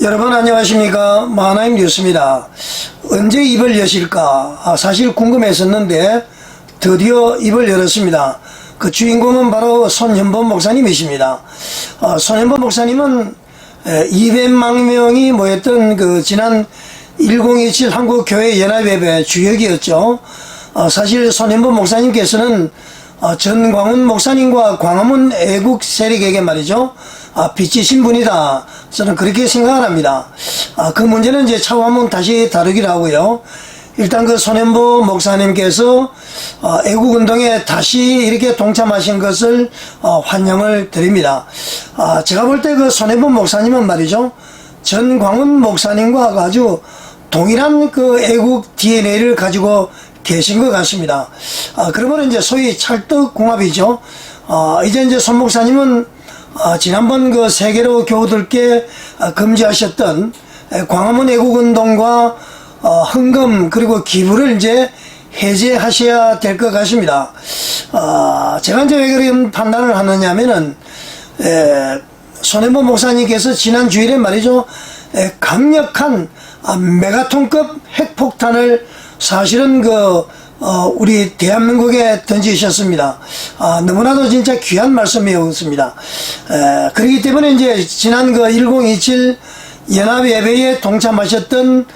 여러분 안녕하십니까 마하나임 뉴스입니다. 언제 입을 여실까 아, 사실 궁금했었는데 드디어 입을 열었습니다. 그 주인공은 바로 손현범 목사님이십니다. 어, 손현범 목사님은 에, 200만 명이 모였던 그 지난 1027 한국교회 연합예배 주역이었죠. 어, 사실 손현범 목사님께서는 어, 전광훈 목사님과 광화문 애국 세력에게 말이죠. 아, 빚지신 분이다. 저는 그렇게 생각을 합니다. 아, 그 문제는 이제 차후 한번 다시 다루기로 하고요. 일단 그 손현보 목사님께서 어, 애국운동에 다시 이렇게 동참하신 것을 어, 환영을 드립니다. 아, 제가 볼 때 그 손현보 목사님은 말이죠. 전광훈 목사님과 아주 동일한 그 애국 DNA를 가지고 계신 것 같습니다. 아, 그러면 이제 소위 찰떡궁합이죠. 아, 이제 이제 손 목사님은 아, 지난번 그 세계로 교우들께 아, 금지하셨던 에, 광화문 애국운동과 어, 헌금 그리고 기부를 이제 해제하셔야 될 것 같습니다. 아, 제가 이제 왜 그런 판단을 하느냐면은 에, 손해보 목사님께서 지난 주일에 말이죠 에, 강력한 아, 메가톤급 핵폭탄을 사실은 그 어, 우리 대한민국에 던지셨습니다. 아, 너무나도 진짜 귀한 말씀이었습니다. 에, 그렇기 때문에 이제 지난 그 1027 연합 예배에 동참하셨던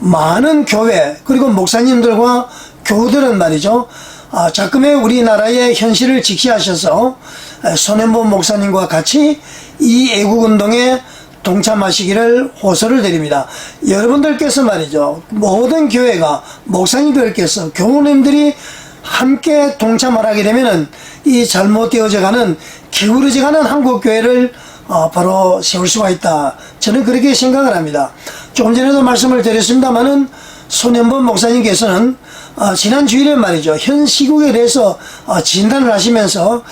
많은 교회 그리고 목사님들과 교우들은 말이죠. 아, 자금의 우리나라의 현실을 직시하셔서 에, 손현보 목사님과 같이 이 애국운동에 동참하시기를 호소를 드립니다. 여러분들께서 말이죠. 모든 교회가 목사님들께서 교우님들이 함께 동참을 하게 되면은 이 잘못되어져 가는 기울어져 가는 한국 교회를 어, 바로 세울 수가 있다. 저는 그렇게 생각을 합니다. 조금 전에도 말씀을 드렸습니다만은 손현범 목사님께서는 어, 지난 주일에 말이죠. 현 시국에 대해서 어, 진단을 하시면서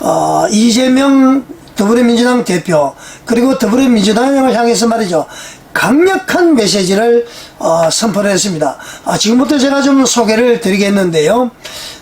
어, 이재명 더불어민주당 대표 그리고 더불어민주당을 향해서 말이죠. 강력한 메시지를 어, 선포를 했습니다. 아, 지금부터 제가 좀 소개를 드리겠는데요.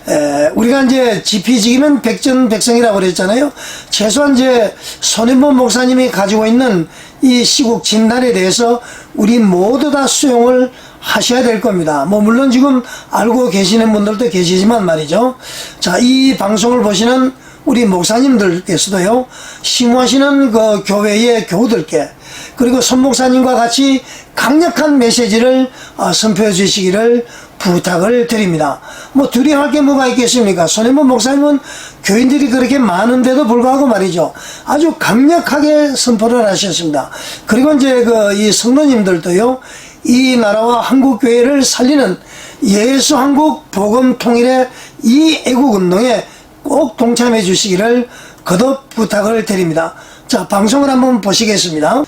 에, 우리가 이제 지피지기는 백전백성이라고 그랬잖아요. 최소한 이제 손현범 목사님이 가지고 있는 이 시국 진단에 대해서 우리 모두 다 수용을 하셔야 될 겁니다. 뭐 물론 지금 알고 계시는 분들도 계시지만 말이죠. 자, 이 방송을 보시는 우리 목사님들께서도요, 심호하시는 그 교회의 교우들께, 그리고 손 목사님과 같이 강력한 메시지를 어, 선포해 주시기를 부탁을 드립니다. 뭐 두려워할 게 뭐가 있겠습니까? 손해본 목사님은 교인들이 그렇게 많은데도 불구하고 말이죠. 아주 강력하게 선포를 하셨습니다. 그리고 이제 그 이 성도님들도요, 이 나라와 한국 교회를 살리는 예수 한국 복음 통일의 이 애국 운동에 꼭 동참해 주시기를 거듭 부탁을 드립니다. 자, 방송을 한번 보시겠습니다.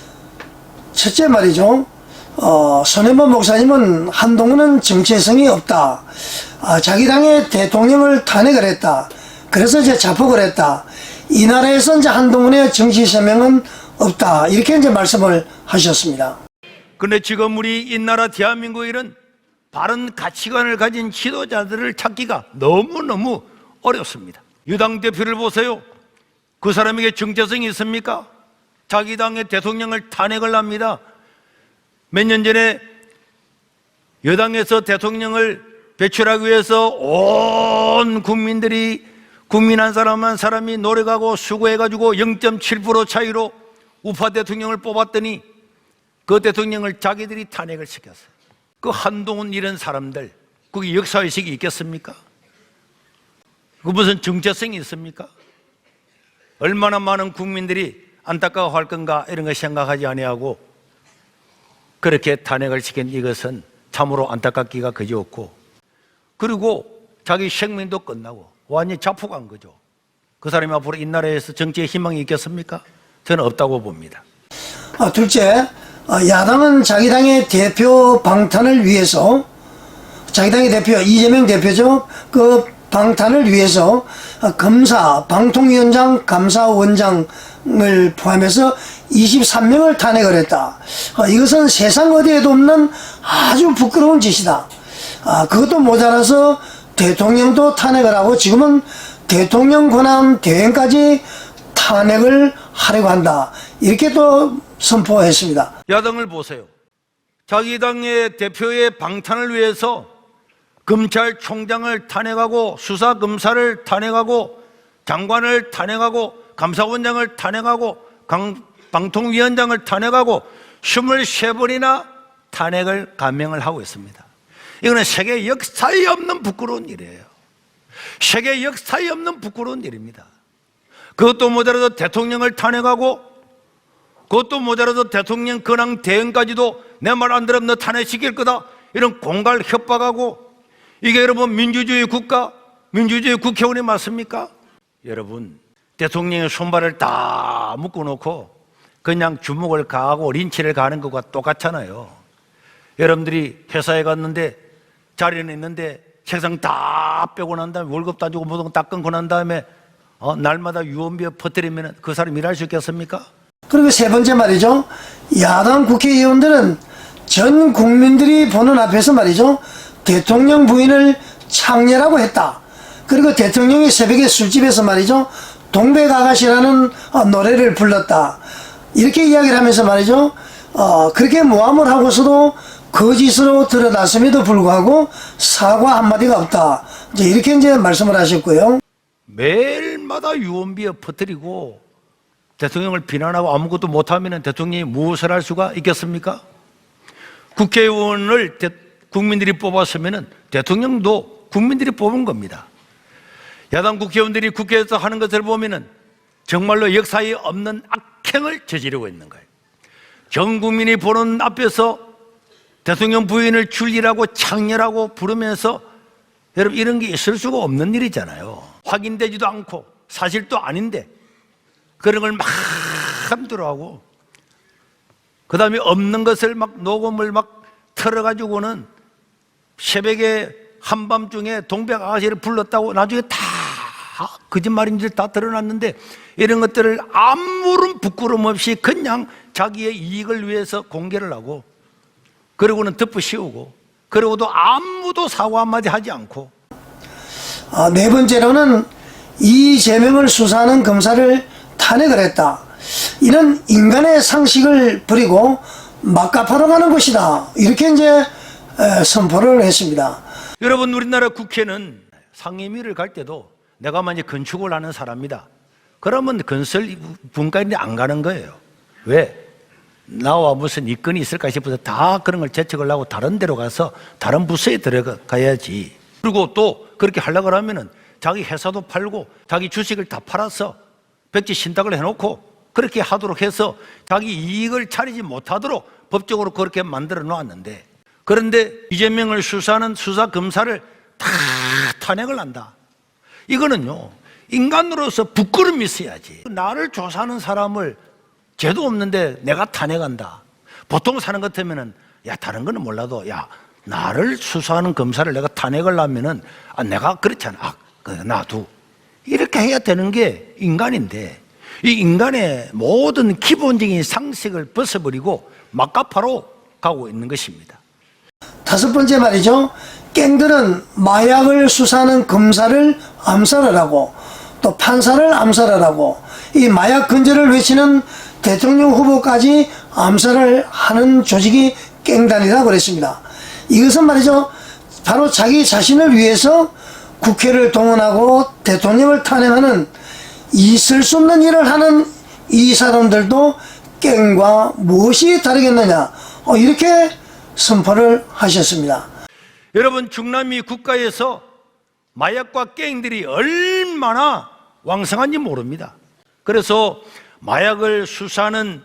첫째 말이죠. 어, 손해범 목사님은 한동훈은 정체성이 없다. 아, 자기 당의 대통령을 탄핵을 했다. 그래서 이제 자폭을 했다. 이 나라에서 이제 한동훈의 정치 세명은 없다. 이렇게 이제 말씀을 하셨습니다. 근데 지금 우리 이 나라 대한민국에 이런 바른 가치관을 가진 지도자들을 찾기가 너무너무 어렵습니다. 유당 대표를 보세요. 그 사람에게 정체성이 있습니까? 자기 당의 대통령을 탄핵을 합니다. 몇 년 전에 여당에서 대통령을 배출하기 위해서 온 국민들이 국민 한 사람 한 사람이 노력하고 수고해가지고 0.7% 차이로 우파 대통령을 뽑았더니 그 대통령을 자기들이 탄핵을 시켰어요. 그 한동훈 이런 사람들, 그게 역사의식이 있겠습니까? 그 무슨 정체성이 있습니까? 얼마나 많은 국민들이 안타까워할 건가 이런 거 생각하지 아니하고 그렇게 탄핵을 시킨 이것은 참으로 안타깝기가 그지없고 그리고 자기 생명도 끝나고 완전히 자폭한 거죠. 그 사람이 앞으로 이 나라에서 정치에 희망이 있겠습니까? 저는 없다고 봅니다. 아, 둘째, 어, 야당은 자기 당의 대표 방탄을 위해서 자기 당의 대표 이재명 대표죠. 그 방탄을 위해서 어, 검사, 방통위원장, 감사원장을 포함해서 23명을 탄핵을 했다. 어, 이것은 세상 어디에도 없는 아주 부끄러운 짓이다. 아, 그것도 모자라서 대통령도 탄핵을 하고 지금은 대통령 권한 대행까지 탄핵을 하려고 한다. 이렇게 또 선포했습니다. 야당을 보세요. 자기 당의 대표의 방탄을 위해서 검찰총장을 탄핵하고 수사검사를 탄핵하고 장관을 탄핵하고 감사원장을 탄핵하고 강- 방통위원장을 탄핵하고 23번이나 탄핵을 감명을 하고 있습니다. 이거는 세계 역사에 없는 부끄러운 일이에요. 세계 역사에 없는 부끄러운 일입니다. 그것도 모자라도 대통령을 탄핵하고 그것도 모자라도 대통령 근황 대응까지도 내 말 안 들으면 너 탄핵시킬 거다. 이런 공갈 협박하고 이게 여러분 민주주의 국가, 민주주의 국회의원이 맞습니까? 여러분, 대통령의 손발을 다 묶어놓고 그냥 주먹을 가하고 린치를 가는 것과 똑같잖아요. 여러분들이 회사에 갔는데 자리는 있는데 책상 다 빼고 난 다음에 월급도 안 주고 모든 거 다 끊고 난 다음에 어, 날마다 유언비어 퍼뜨리면 그 사람 일할 수 있겠습니까? 그리고 세 번째 말이죠. 야당 국회의원들은 전 국민들이 보는 앞에서 말이죠. 대통령 부인을 창녀라고 했다. 그리고 대통령이 새벽에 술집에서 말이죠. 동백아가씨라는 어, 노래를 불렀다. 이렇게 이야기를 하면서 말이죠. 어, 그렇게 모함을 하고서도 거짓으로 드러났음에도 불구하고 사과 한마디가 없다. 이제 이렇게 이제 말씀을 하셨고요. 매일마다 유언비어 퍼뜨리고 대통령을 비난하고 아무것도 못하면 대통령이 무엇을 할 수가 있겠습니까? 국회의원을 대- 국민들이 뽑았으면 대통령도 국민들이 뽑은 겁니다. 야당 국회의원들이 국회에서 하는 것을 보면 정말로 역사에 없는 악행을 저지르고 있는 거예요. 전 국민이 보는 앞에서 대통령 부인을 줄리라고 창렬하고 부르면서 여러분 이런 게 있을 수가 없는 일이잖아요. 확인되지도 않고 사실도 아닌데 그런 걸 막 함부로 하고 그 다음에 없는 것을 막 녹음을 막 털어가지고는 새벽에 한밤중에 동백 아가씨를 불렀다고 나중에 다 거짓말인 줄다 드러났는데 이런 것들을 아무런 부끄럼 없이 그냥 자기의 이익을 위해서 공개를 하고 그러고는 덮어 씌우고 그러고도 아무도 사과 한마디 하지 않고 아, 네 번째로는 이재명을 수사하는 검사를 탄핵을 했다. 이런 인간의 상식을 버리고 막가파로 가는 것이다. 이렇게 이제 에, 선포를 했습니다. 여러분 우리나라 국회는 상임위를 갈 때도 내가 만약 건축을 하는 사람이다. 그러면 건설 분과인데 안 가는 거예요. 왜? 나와 무슨 이건이 있을까 싶어서 다 그런 걸 제척을 하고 다른 데로 가서 다른 부서에 들어가야지. 그리고 또 그렇게 하려고 하면은 자기 회사도 팔고 자기 주식을 다 팔아서 백지 신탁을 해놓고 그렇게 하도록 해서 자기 이익을 차리지 못하도록 법적으로 그렇게 만들어 놓았는데 그런데 이재명을 수사하는 수사 검사를 다 탄핵을 한다. 이거는요, 인간으로서 부끄러움이 있어야지. 나를 조사하는 사람을 죄도 없는데 내가 탄핵한다. 보통 사는 것 같으면은, 야, 다른 거는 몰라도, 야, 나를 수사하는 검사를 내가 탄핵을 하면은, 아, 내가 그렇잖아. 아, 그, 놔두. 이렇게 해야 되는 게 인간인데, 이 인간의 모든 기본적인 상식을 벗어버리고 막가파로 가고 있는 것입니다. 다섯 번째 말이죠. 갱들은 마약을 수사하는 검사를 암살을 하고 또 판사를 암살을 하고 이 마약 근절을 외치는 대통령 후보까지 암살을 하는 조직이 갱단이라고 그랬습니다. 이것은 말이죠. 바로 자기 자신을 위해서 국회를 동원하고 대통령을 탄핵하는 있을 수 없는 일을 하는 이 사람들도 갱과 무엇이 다르겠느냐. 어, 이렇게 선포를 하셨습니다. 여러분 중남미 국가에서 마약과 갱들이 얼마나 왕성한지 모릅니다. 그래서 마약을 수사하는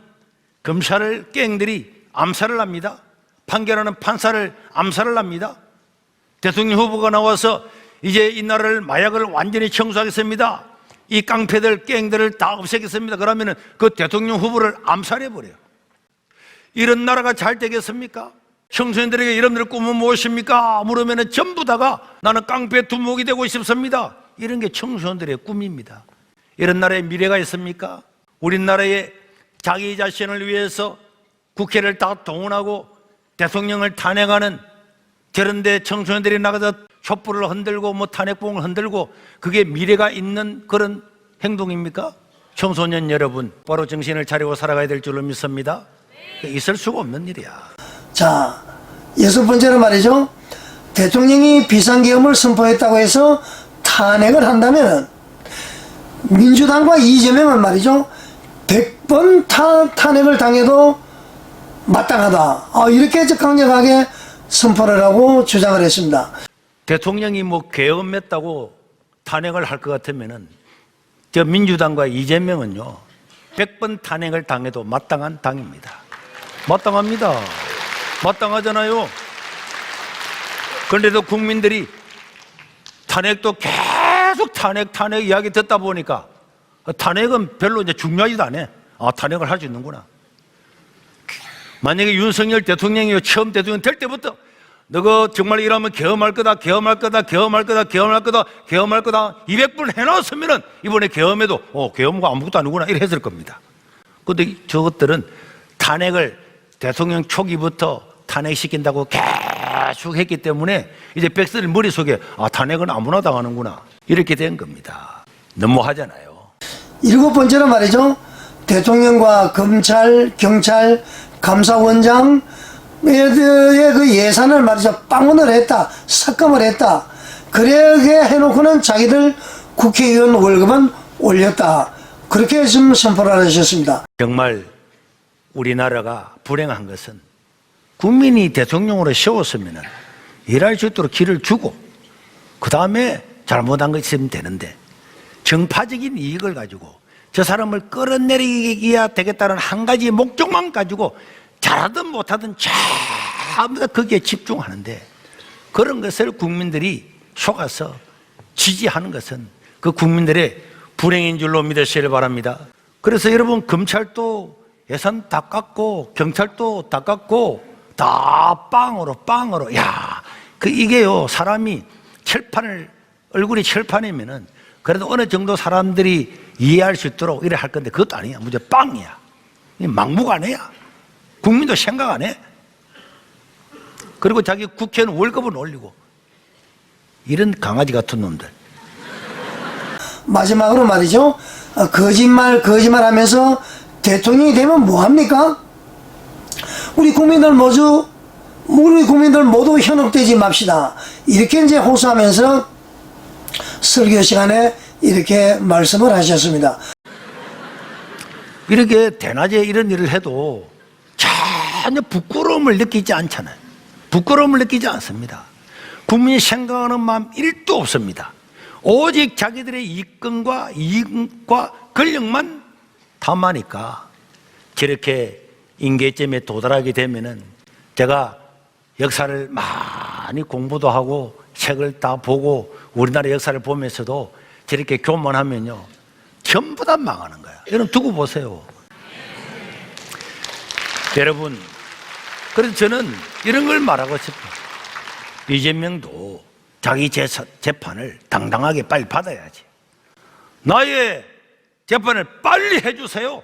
검사를 갱들이 암살을 합니다. 판결하는 판사를 암살을 합니다. 대통령 후보가 나와서 이제 이 나라를 마약을 완전히 청소하겠습니다. 이 깡패들, 갱들을 다 없애겠습니다. 그러면은 그 대통령 후보를 암살해 버려요. 이런 나라가 잘 되겠습니까? 청소년들에게 여러분들 꿈은 무엇입니까? 물으면 전부 다가 나는 깡패 두목이 되고 싶습니다. 이런 게 청소년들의 꿈입니다. 이런 나라에 미래가 있습니까? 우리나라에 자기 자신을 위해서 국회를 다 동원하고 대통령을 탄핵하는 저런데 청소년들이 나가서 촛불을 흔들고 뭐 탄핵봉을 흔들고 그게 미래가 있는 그런 행동입니까? 청소년 여러분, 바로 정신을 차리고 살아가야 될 줄로 믿습니다. 있을 수가 없는 일이야. 자, 여섯 번째로 말이죠. 대통령이 비상계엄을 선포했다고 해서 탄핵을 한다면 민주당과 이재명은 말이죠. 100번 타, 탄핵을 당해도 마땅하다. 아, 이렇게 강력하게 선포를 하고 주장을 했습니다. 대통령이 뭐 계엄했다고 탄핵을 할 것 같으면은 저 민주당과 이재명은요 100번 탄핵을 당해도 마땅한 당입니다. 마땅합니다. 마땅하잖아요. 그런데도 국민들이 탄핵도 계속 탄핵 탄핵 이야기 듣다 보니까 탄핵은 별로 이제 중요하지도 않아. 아 탄핵을 할 수 있는구나. 만약에 윤석열 대통령이 처음 대통령 될 때부터 너가 정말 이러면 계엄할 거다, 계엄할 거다, 계엄할 거다, 계엄할 거다, 계엄할 거다 200분 해놨으면은 이번에 계엄해도 어 계엄과 아무것도 아니구나 이래 했을 겁니다. 근데 저것들은 탄핵을 대통령 초기부터 탄핵시킨다고 계속 했기 때문에 이제 백성들 머릿속에 아 탄핵은 아무나 당하는구나 이렇게 된 겁니다. 너무하잖아요. 일곱 번째로 말이죠. 대통령과 검찰, 경찰, 감사원장의 그 예산을 말이죠. 빵원을 했다. 삭감을 했다. 그러게 해놓고는 자기들 국회의원 월급은 올렸다. 그렇게 지금 선포를 하셨습니다. 정말 우리나라가 불행한 것은 국민이 대통령으로 세웠으면 일할 수 있도록 길을 주고 그 다음에 잘못한 거 있으면 되는데 정파적인 이익을 가지고 저 사람을 끌어내리기야 되겠다는 한 가지 목적만 가지고 잘하든 못하든 전부 다 거기에 집중하는데 그런 것을 국민들이 속아서 지지하는 것은 그 국민들의 불행인 줄로 믿으시길 바랍니다. 그래서 여러분 검찰도 예산 다 깎고 경찰도 다 깎고 다 빵으로 빵으로 야 그 이게요 사람이 철판을 얼굴이 철판이면은 그래도 어느 정도 사람들이 이해할 수 있도록 이래 할 건데 그것도 아니야 무조건 빵이야 이 막무가내야 국민도 생각 안 해. 그리고 자기 국회의원 월급은 올리고 이런 강아지 같은 놈들 마지막으로 말이죠. 어, 거짓말, 거짓말 하면서 대통령이 되면 뭐합니까? 우리 국민들 모두, 우리 국민들 모두 현혹되지 맙시다. 이렇게 이제 호소하면서 설교 시간에 이렇게 말씀을 하셨습니다. 이렇게 대낮에 이런 일을 해도 전혀 부끄러움을 느끼지 않잖아요. 부끄러움을 느끼지 않습니다. 국민이 생각하는 마음 1도 없습니다. 오직 자기들의 이권과 이익과 권력만 탐하니까 저렇게 인계점에 도달하게 되면은 제가 역사를 많이 공부도 하고 책을 다 보고 우리나라 역사를 보면서도 저렇게 교만하면요 전부 다 망하는 거야. 여러분 두고 보세요. 여러분, 그래서 저는 이런 걸 말하고 싶어요. 이재명도 자기 재판을 당당하게 빨리 받아야지. 나의 재판을 빨리 해주세요.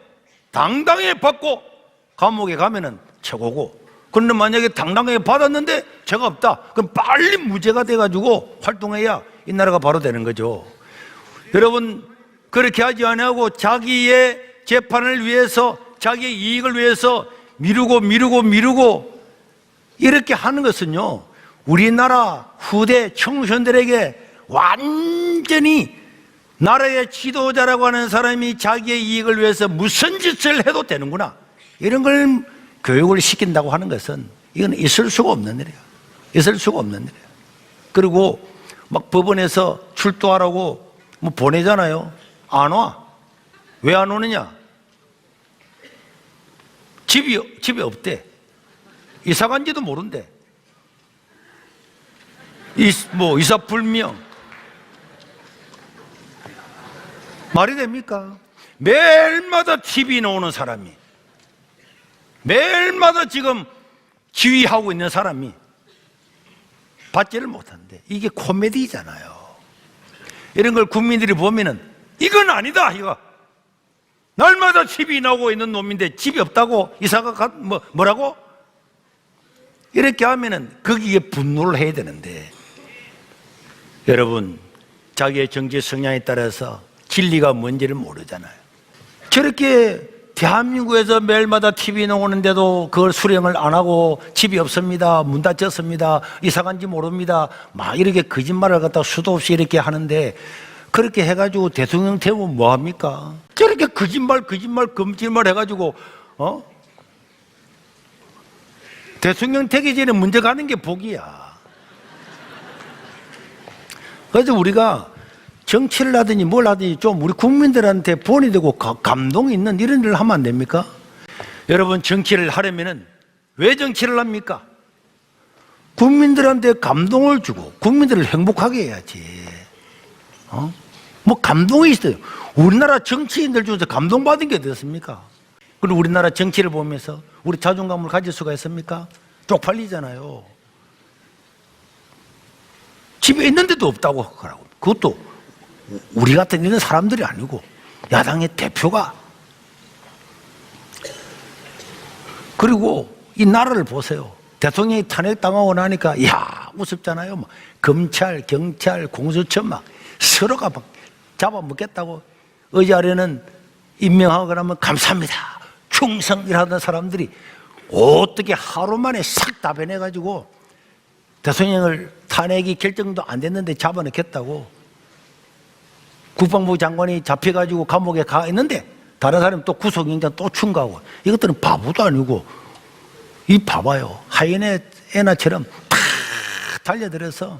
당당히 받고 감옥에 가면은 최고고. 그런데 만약에 당당하게 받았는데 죄가 없다. 그럼 빨리 무죄가 돼가지고 활동해야 이 나라가 바로 되는 거죠. 여러분 그렇게 하지 아니하고 자기의 재판을 위해서 자기의 이익을 위해서 미루고 미루고 미루고 이렇게 하는 것은요 우리나라 후대 청소년들에게 완전히 나라의 지도자라고 하는 사람이 자기의 이익을 위해서 무슨 짓을 해도 되는구나 이런 걸 교육을 시킨다고 하는 것은 이건 있을 수가 없는 일이에요 있을 수가 없는 일이에요 그리고 막 법원에서 출두하라고 뭐 보내잖아요. 안 와. 왜 안 오느냐? 집이, 집에 없대. 이사 간지도 모른대. 이, 뭐, 이사 불명. 말이 됩니까? 매일마다 TV 나오는 사람이. 매일마다 지금 지휘하고 있는 사람이 받지를 못한대. 이게 코미디잖아요. 이런 걸 국민들이 보면은 이건 아니다 이거 날마다 집이 나오고 있는 놈인데 집이 없다고 이사가 가, 뭐 뭐라고 이렇게 하면은 거기에 분노를 해야 되는데 여러분 자기의 정치 성향에 따라서 진리가 뭔지를 모르잖아요 저렇게 대한민국에서 매일마다 TV 나오는데도 그걸 수령을 안 하고 집이 없습니다. 문 닫혔습니다. 이사 간지 모릅니다. 막 이렇게 거짓말을 갖다 수도 없이 이렇게 하는데 그렇게 해가지고 대통령 태우면 뭐합니까? 저렇게 거짓말, 거짓말, 검짓말 해가지고, 어? 대통령 되기 전에 먼저 가는 게 복이야. 그래서 우리가 정치를 하든지 뭘 하든지 좀 우리 국민들한테 본이 되고 가- 감동이 있는 이런 일을 하면 안 됩니까? 여러분 정치를 하려면은 왜 정치를 합니까? 국민들한테 감동을 주고 국민들을 행복하게 해야지. 어? 뭐 감동이 있어요. 우리나라 정치인들 중에서 감동받은 게 어떻습니까? 그리고 우리나라 정치를 보면서 우리 자존감을 가질 수가 있습니까? 쪽팔리잖아요. 집에 있는데도 없다고 하라고. 그것도 우리 같은 이런 사람들이 아니고 야당의 대표가 그리고 이 나라를 보세요. 대통령이 탄핵당하고 나니까 야 우습잖아요. 막 검찰, 경찰, 공수처 막 서로가 막 잡아먹겠다고 의자 아래는 임명하고 그러면 감사합니다. 충성이라던 사람들이 어떻게 하루 만에 싹 다 변해가지고 대통령을 탄핵이 결정도 안 됐는데 잡아넣겠다고 국방부 장관이 잡혀가지고 감옥에 가 있는데 다른 사람이 또 구속영장 또 충가하고 이것들은 바보도 아니고 이 봐봐요 하이에나 애나처럼 탁 달려들어서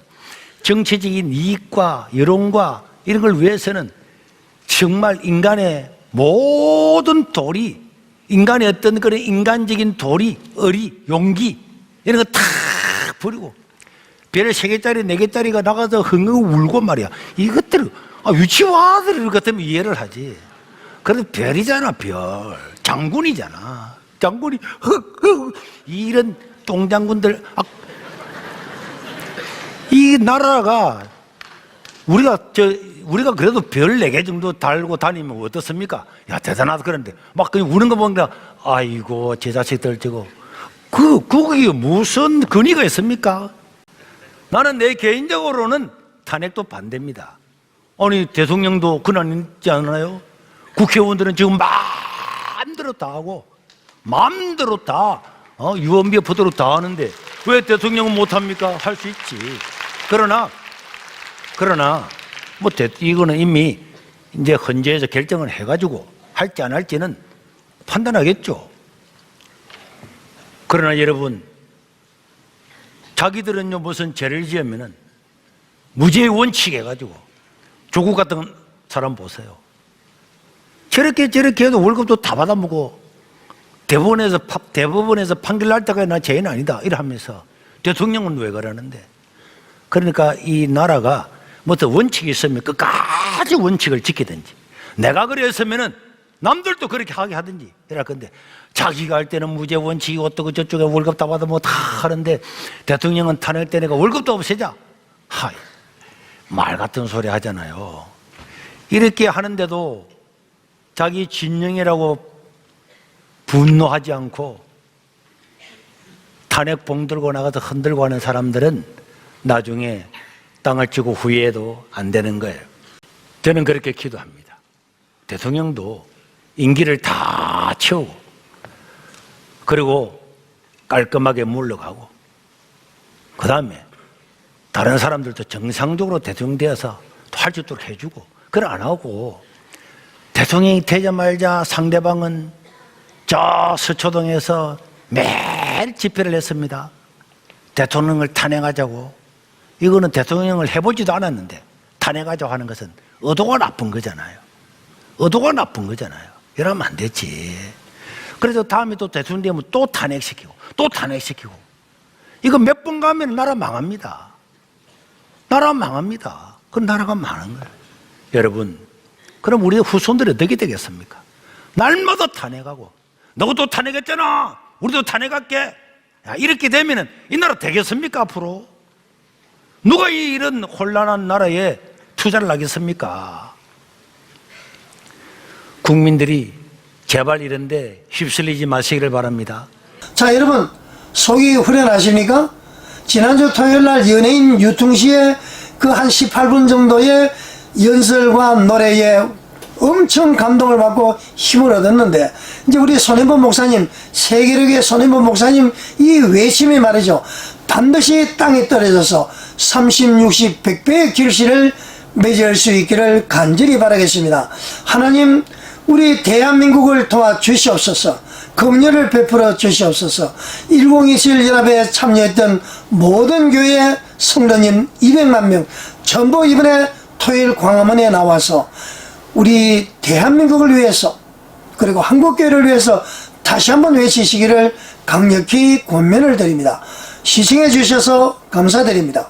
정치적인 이익과 여론과 이런 걸 위해서는 정말 인간의 모든 도리 인간의 어떤 그런 인간적인 도리 의리 용기 이런 거 탁 버리고 별세 개짜리 네 개짜리가 나가서 흥흥 울고 말이야. 이것들 아, 유치원아들 같으면 이해를 하지. 그래도 별이잖아 별. 장군이잖아. 장군이 흑 흑 이런 똥장군들 아, 이 나라가 우리가 저 우리가 그래도 별 네 개 정도 달고 다니면 어떻습니까? 야 대단하다 그런데 막 그냥 우는 거 보니까 아이고 제 자식들 저거 그 그게 무슨 근위가 있습니까? 나는 내 개인적으로는 탄핵도 반대입니다. 아니 대통령도 그런 있지 않나요? 국회의원들은 지금 마음대로 다 하고 마음대로 다 어, 유언비어 포도로 다 하는데 왜 대통령은 못합니까? 할 수 있지. 그러나 그러나 뭐 대- 이거는 이미 이제 헌재에서 결정을 해가지고 할지 안 할지는 판단하겠죠. 그러나 여러분 자기들은요 무슨 죄를 지으면은 무죄 원칙 해가지고 조국 같은 사람 보세요. 저렇게 저렇게 해도 월급도 다 받아먹고 대법원에서 파- 대법원에서 판결 날 때까지 나 죄인 아니다. 이러면서 대통령은 왜 그러는데. 그러니까 이 나라가 뭐또 원칙이 있으면 끝까지 원칙을 지키든지. 내가 그랬으면은 남들도 그렇게 하게 하든지. 이럴 건데 자기가 할 때는 무죄 원칙이 어떻고 저쪽에 월급 다 받아 뭐 다 하는데 대통령은 탄핵 때 내가 월급도 없애자. 하이 말 같은 소리 하잖아요 이렇게 하는데도 자기 진영이라고 분노하지 않고 탄핵 봉 들고 나가서 흔들고 하는 사람들은 나중에 땅을 치고 후회해도 안 되는 거예요. 저는 그렇게 기도합니다. 대통령도 임기를 다 채우고 그리고 깔끔하게 물러가고 그 다음에 다른 사람들도 정상적으로 대통령 되어서 할 수 있도록 해주고 그걸 안 하고 대통령이 되자마자 상대방은 저 서초동에서 매일 집회를 했습니다. 대통령을 탄핵하자고. 이거는 대통령을 해보지도 않았는데 탄핵하자고 하는 것은 의도가 나쁜 거잖아요. 의도가 나쁜 거잖아요. 이러면 안 되지. 그래서 다음에 또 대통령 되면 또 탄핵시키고 또 탄핵시키고 이거 몇 번 가면 나라 망합니다. 나라 망합니다. 그럼 나라가 망하는 거예요. 여러분, 그럼 우리 후손들이 어떻게 되겠습니까? 날마다 탄핵하고 너도 탄핵했잖아. 우리도 탄핵할게. 야, 이렇게 되면은 이 나라 되겠습니까 앞으로? 누가 이 이런 혼란한 나라에 투자를 하겠습니까? 국민들이 제발 이런데 휩쓸리지 마시기를 바랍니다. 자, 여러분, 속이 후련하십니까? 지난주 토요일 날 연예인 유통시에 그 한 18분 정도의 연설과 노래의 엄청 감동을 받고 힘을 얻었는데 이제 우리 손해본 목사님 세계력의 손해본 목사님 이 외침이 말이죠. 반드시 땅에 떨어져서 30, 60, 100배의 결실을 맺을 수 있기를 간절히 바라겠습니다. 하나님 우리 대한민국을 도와 주시옵소서 긍휼을 베풀어 주시옵소서 1027 연합에 참여했던 모든 교회 성도님 200만 명 전부 이번에 토요일 광화문에 나와서 우리 대한민국을 위해서 그리고 한국교회를 위해서 다시 한번 외치시기를 강력히 권면을 드립니다. 시청해 주셔서 감사드립니다.